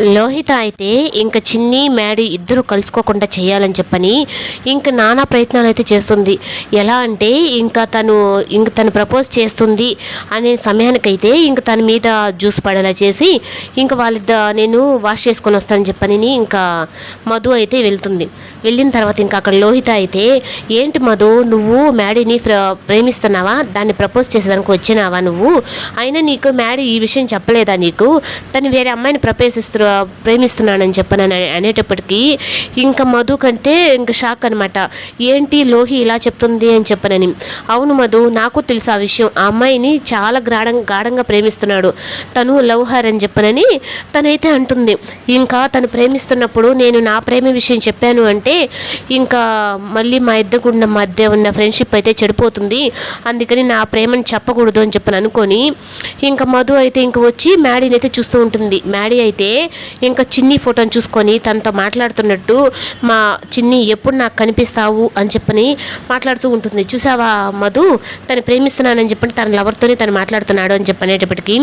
లోహిత అయితే ఇంకా చిన్ని మేడి ఇద్దరు కలుసుకోకుండా చేయాలని చెప్పని ఇంక నానా ప్రయత్నాలు అయితే చేస్తుంది. ఎలా అంటే ఇంకా తను ఇంక తను ప్రపోజ్ చేస్తుంది అనే సమయానికైతే ఇంక తన మీద జ్యూస్ పడేలా చేసి ఇంక వాళ్ళిద్ద నేను వాష్ చేసుకొని వస్తానని చెప్పని ఇంకా మధు అయితే వెళ్తుంది. వెళ్ళిన తర్వాత ఇంకా అక్కడ లోహిత అయితే ఏంటి మధు నువ్వు మ్యాడీని ప్రేమిస్తున్నావా? దాన్ని ప్రపోజ్ చేసేదానికి వచ్చినావా నువ్వు? అయినా నీకు మ్యాడీ ఈ విషయం చెప్పలేదా నీకు? తను వేరే అమ్మాయిని ప్రపోజిస్తు ప్రేమిస్తున్నానని చెప్పని అనేటప్పటికీ ఇంకా మధు కంటే ఇంకా షాక్ అనమాట ఏంటి లోహి ఇలా చెప్తుంది అని చెప్పనని. అవును మధు నాకు తెలుసు ఆ విషయం. ఆ అమ్మాయిని చాలా గాఢం గాఢంగా ప్రేమిస్తున్నాడు. తను లవ్ హర్ అని చెప్పనని తనైతే అంటుంది. ఇంకా తను ప్రేమిస్తున్నప్పుడు నేను నా ప్రేమ విషయం చెప్పాను అంటే ఇంకా మళ్ళీ మా ఇద్దరు ఉన్న మధ్య ఉన్న ఫ్రెండ్షిప్ అయితే చెడిపోతుంది. అందుకని నా ప్రేమని చెప్పకూడదు అని చెప్పని అనుకొని ఇంకా మధు అయితే ఇంక వచ్చి మ్యాడీని అయితే చూస్తూ ఉంటుంది. మ్యాడీ అయితే ఇంకా చిన్ని ఫోటోని చూసుకొని తనతో మాట్లాడుతున్నట్టు మా చిన్ని ఎప్పుడు నాకు కనిపిస్తావు? అని చెప్పని మాట్లాడుతూ ఉంటుంది. చూసావా మధు? తను ప్రేమిస్తున్నానని చెప్పని తన లవర్తోనే తను మాట్లాడుతున్నాడు అని చెప్పనేటప్పటికీ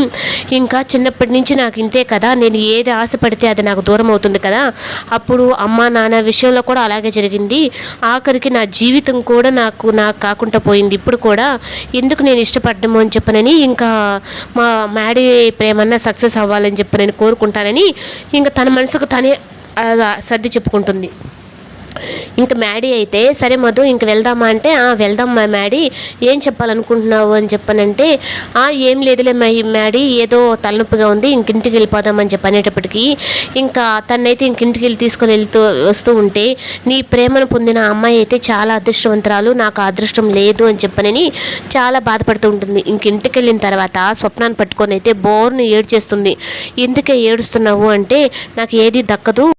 ఇంకా చిన్నప్పటి నుంచి నాకు ఇంతే కదా నేను ఏది ఆశపడితే అది నాకు దూరం అవుతుంది కదా. అప్పుడు అమ్మ నాన్న విషయంలో కూడా అలాగే జరిగింది. ఆఖరికి నా జీవితం కూడా నాకు నాకు కాకుండా పోయింది. ఇప్పుడు కూడా ఎందుకు నేను ఇష్టపడ్డము? అని చెప్పనని ఇంకా మా మ్యాడీ ప్రేమన్నా సక్సెస్ అవ్వాలని చెప్పి నేను కోరుకుంటానని ఇంకా తన మనసుకు తనే సర్ది చెప్పుకుంటుంది. ఇంకా మ్యాడీ అయితే సరే మధు ఇంక వెళ్దామా? అంటే "ఆ, వెళ్దాం మా మ్యాడీ ఏం చెప్పాలనుకుంటున్నావు? అని చెప్పనంటే ఏం లేదులే మ్యాడీ ఏదో తలనొప్పిగా ఉంది ఇంకింటికి వెళ్ళిపోదామని చెప్పి అనేటప్పటికీ ఇంకా తనైతే ఇంకింటికి వెళ్ళి తీసుకొని వెళ్తూ వస్తూ ఉంటే నీ ప్రేమను పొందిన అమ్మాయి అయితే చాలా అదృష్టవంతురాలు నాకు అదృష్టం లేదు అని చెప్పనని చాలా బాధపడుతూ ఉంటుంది. ఇంకింటికి వెళ్ళిన తర్వాత స్వప్నాన్ని పట్టుకొని అయితే బోర్ను ఏడ్చేస్తుంది. ఎందుకే ఏడుస్తున్నావు? అంటే నాకు ఏది దక్కదు.